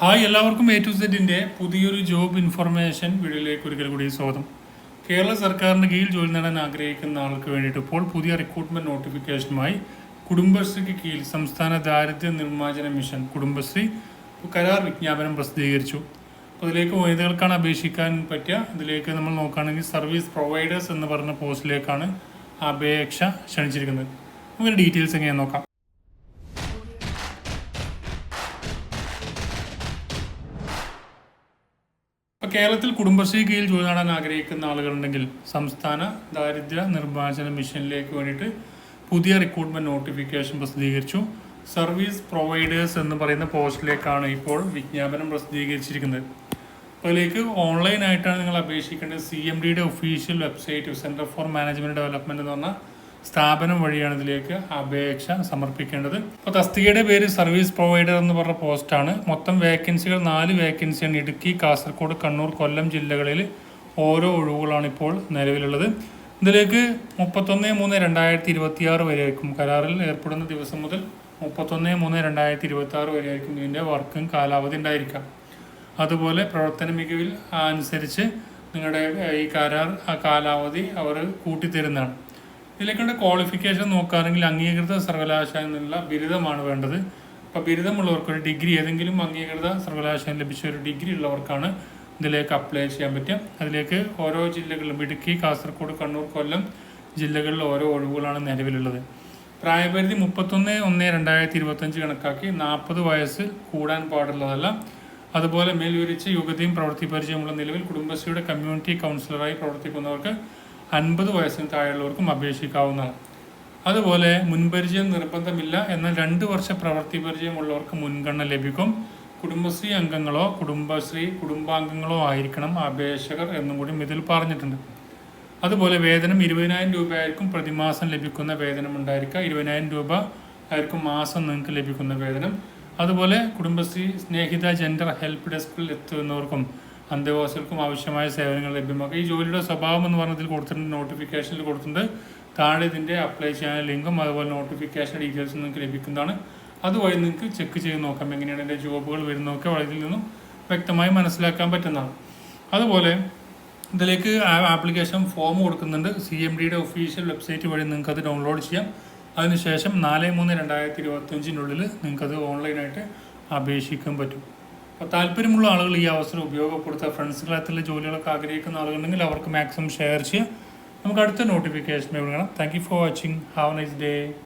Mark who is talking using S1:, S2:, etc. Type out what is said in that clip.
S1: Hi എല്ലാവർക്കും A to സെറ്റിന്റെ പുതിയൊരു ജോബ് ഇൻഫർമേഷൻ വീഡിയോയിലേക്ക് ഒരിക്കൽ കൂടി സ്വാഗതം. കേരള സർക്കാരിന്റെ കീഴിൽ ജോലി നേടാൻ ആഗ്രഹിക്കുന്ന ആൾക്ക് വേണ്ടിയിട്ട് ഇപ്പോൾ പുതിയ റിക്രൂട്ട്മെന്റ് നോട്ടിഫിക്കേഷനുമായി കുടുംബശ്രീക്ക് കീഴിൽ സംസ്ഥാന ദാരിദ്ര്യ നിർമ്മാർജന മിഷൻ കുടുംബശ്രീ കരാർ വിജ്ഞാപനം പ്രസിദ്ധീകരിച്ചു. അപ്പോൾ ഇതിലേക്ക് വനിതകൾക്കാണ് അപേക്ഷിക്കാൻ പറ്റുക ഇതിലേക്ക് നമ്മൾ നോക്കുകയാണെങ്കിൽ സർവീസ് പ്രൊവൈഡേഴ്സ് എന്ന് പറഞ്ഞ പോസ്റ്റിലേക്കാണ് അപേക്ഷ ക്ഷണിച്ചിരിക്കുന്നത്. നമുക്ക് ഡീറ്റെയിൽസ് എങ്ങനെ നോക്കാം. ഇപ്പോൾ കേരളത്തിൽ കുടുംബശ്രീ കീഴിൽ ജോലി നേടാൻ ആഗ്രഹിക്കുന്ന ആളുകളുണ്ടെങ്കിൽ സംസ്ഥാന ദാരിദ്ര്യ നിർമ്മാർജന മിഷനിലേക്ക് വേണ്ടിയിട്ട് പുതിയ റിക്രൂട്ട്മെന്റ് നോട്ടിഫിക്കേഷൻ പ്രസിദ്ധീകരിച്ചു. സർവീസ് പ്രൊവൈഡേഴ്സ് എന്ന് പറയുന്ന പോസ്റ്റിലേക്കാണ് ഇപ്പോൾ വിജ്ഞാപനം പ്രസിദ്ധീകരിച്ചിരിക്കുന്നത്. അതിലേക്ക് ഓൺലൈനായിട്ടാണ് നിങ്ങൾ അപേക്ഷിക്കേണ്ടത്. സി എം ഡിയുടെ official website centre for management development എന്ന് പറഞ്ഞ സ്ഥാപനം വഴിയാണ് ഇതിലേക്ക് അപേക്ഷ സമർപ്പിക്കേണ്ടത്. അപ്പോൾ തസ്തികയുടെ പേര് സർവീസ് പ്രൊവൈഡർ എന്ന് പറഞ്ഞ പോസ്റ്റാണ് മൊത്തം വേക്കൻസികൾ നാല് വേക്കൻസിയാണ്. ഇടുക്കി കാസർഗോഡ് കണ്ണൂർ കൊല്ലം ജില്ലകളിൽ ഓരോ ഒഴിവുകളാണ് ഇപ്പോൾ നിലവിലുള്ളത്. ഇതിലേക്ക് മുപ്പത്തൊന്ന് മൂന്ന് രണ്ടായിരത്തി ഇരുപത്തി ആറ് വരെയായിരിക്കും കരാറിൽ ഏർപ്പെടുന്ന ദിവസം മുതൽ മുപ്പത്തൊന്ന് മൂന്ന് രണ്ടായിരത്തി ഇരുപത്തി ആറ് വരെയായിരിക്കും ഇതിന്റെ വർക്കും കാലാവധി ഉണ്ടായിരിക്കാം അതുപോലെ പ്രവർത്തന മികവിൽ അനുസരിച്ച് നിങ്ങളുടെ ഈ കരാർ കാലാവധി അവർ കൂട്ടിത്തരുന്നതാണ്. ഇതിലേക്കുള്ള ക്വാളിഫിക്കേഷൻ നോക്കുകയാണെങ്കിൽ അംഗീകൃത സർവകലാശാല നിന്നുള്ള ബിരുദമാണ് വേണ്ടത്. അപ്പോൾ ബിരുദമുള്ളവർക്ക് ഒരു ഡിഗ്രി ഏതെങ്കിലും അംഗീകൃത സർവകലാശാല ലഭിച്ച ഒരു ഡിഗ്രി ഉള്ളവർക്കാണ് ഇതിലേക്ക് അപ്ലൈ ചെയ്യാൻ പറ്റുക. അതിലേക്ക് ഓരോ ജില്ലകളിലും ഇടുക്കി കാസർഗോഡ് കണ്ണൂർ കൊല്ലം ജില്ലകളിൽ ഓരോ ഒഴിവുകളാണ് നിലവിലുള്ളത്. പ്രായപരിധി മുപ്പത്തൊന്ന് ഒന്ന് രണ്ടായിരത്തി ഇരുപത്തഞ്ച് കണക്കാക്കി നാൽപ്പത് വയസ്സ് കൂടാൻ പാടുള്ളതല്ല. അതുപോലെ മേൽവിവരിച്ച യോഗ്യതയും പ്രവൃത്തി പരിചയമുള്ള നിലവിൽ കുടുംബശ്രീയുടെ കമ്മ്യൂണിറ്റി കൗൺസിലറായി പ്രവർത്തിക്കുന്നവർക്ക് അൻപത് വയസ്സിന് താഴെയുള്ളവർക്കും അപേക്ഷിക്കാവുന്നതാണ് അതുപോലെ മുൻപരിചയം നിർബന്ധമില്ല എന്നാൽ രണ്ട് വർഷ പ്രവൃത്തി പരിചയമുള്ളവർക്ക് മുൻഗണന ലഭിക്കും. കുടുംബശ്രീ അംഗങ്ങളോ കുടുംബശ്രീ കുടുംബാംഗങ്ങളോ ആയിരിക്കണം അപേക്ഷകർ എന്നും കൂടി ഇതിൽ പറഞ്ഞിട്ടുണ്ട്. അതുപോലെ വേതനം ഇരുപതിനായിരം രൂപയായിരിക്കും പ്രതിമാസം ലഭിക്കുന്ന വേതനം ഉണ്ടായിരിക്കുക. ഇരുപതിനായിരം രൂപ ആയിരിക്കും മാസം നിങ്ങൾക്ക് ലഭിക്കുന്ന വേതനം. അതുപോലെ കുടുംബശ്രീ സ്നേഹിത ജെൻഡർ ഹെൽപ്പ് ഡെസ്കിൽ എത്തുന്നവർക്കും അന്തേവാസികൾക്കും ആവശ്യമായ സേവനങ്ങൾ ലഭ്യമാക്കുക ഈ ജോലിയുടെ സ്വഭാവം എന്ന് പറഞ്ഞതിൽ കൊടുത്തിട്ടുണ്ട് നോട്ടിഫിക്കേഷനിൽ കൊടുത്തിട്ടുണ്ട്. താഴെ ഇതിന്റെ അപ്ലൈ ചെയ്യാൻ ലിങ്കും അതുപോലെ നോട്ടിഫിക്കേഷൻ ഡീറ്റെയിൽസും നിങ്ങൾക്ക് ലഭിക്കുന്നതാണ്. അതുവഴി നിങ്ങൾക്ക് ചെക്ക് ചെയ്ത് നോക്കാം എങ്ങനെയാണ് എന്റെ ജോബുകൾ വരുന്നതൊക്കെ ഇതിൽ നിന്നും വ്യക്തമായി മനസ്സിലാക്കാൻ പറ്റുന്നതാണ്. അതുപോലെ ഇതിലേക്ക് ആപ്ലിക്കേഷൻ ഫോം കൊടുക്കുന്നുണ്ട്. സി എം ഡിയുടെ ഒഫീഷ്യൽ വെബ്സൈറ്റ് വഴി നിങ്ങൾക്ക് അത് ഡൗൺലോഡ് ചെയ്യാം. അതിനുശേഷം നാല് മൂന്ന് രണ്ടായിരത്തി ഇരുപത്തഞ്ചിനുള്ളിൽ നിങ്ങൾക്കത് ഓൺലൈനായിട്ട് അപേക്ഷിക്കാൻ പറ്റും. അപ്പോൾ താല്പര്യമുള്ള ആളുകൾ ഈ അവസരം ഉപയോഗപ്പെടുത്തുക ഫ്രണ്ട്സ് ക്ലാസ്സിലെ ജോലികളൊക്കെ ആഗ്രഹിക്കുന്ന ആളുകളുണ്ടെങ്കിൽ അവർക്ക് മാക്സിമം ഷെയർ ചെയ്യുക. നമുക്ക് അടുത്ത നോട്ടിഫിക്കേഷൻ വിളിക്കണം thank you for watching have nice day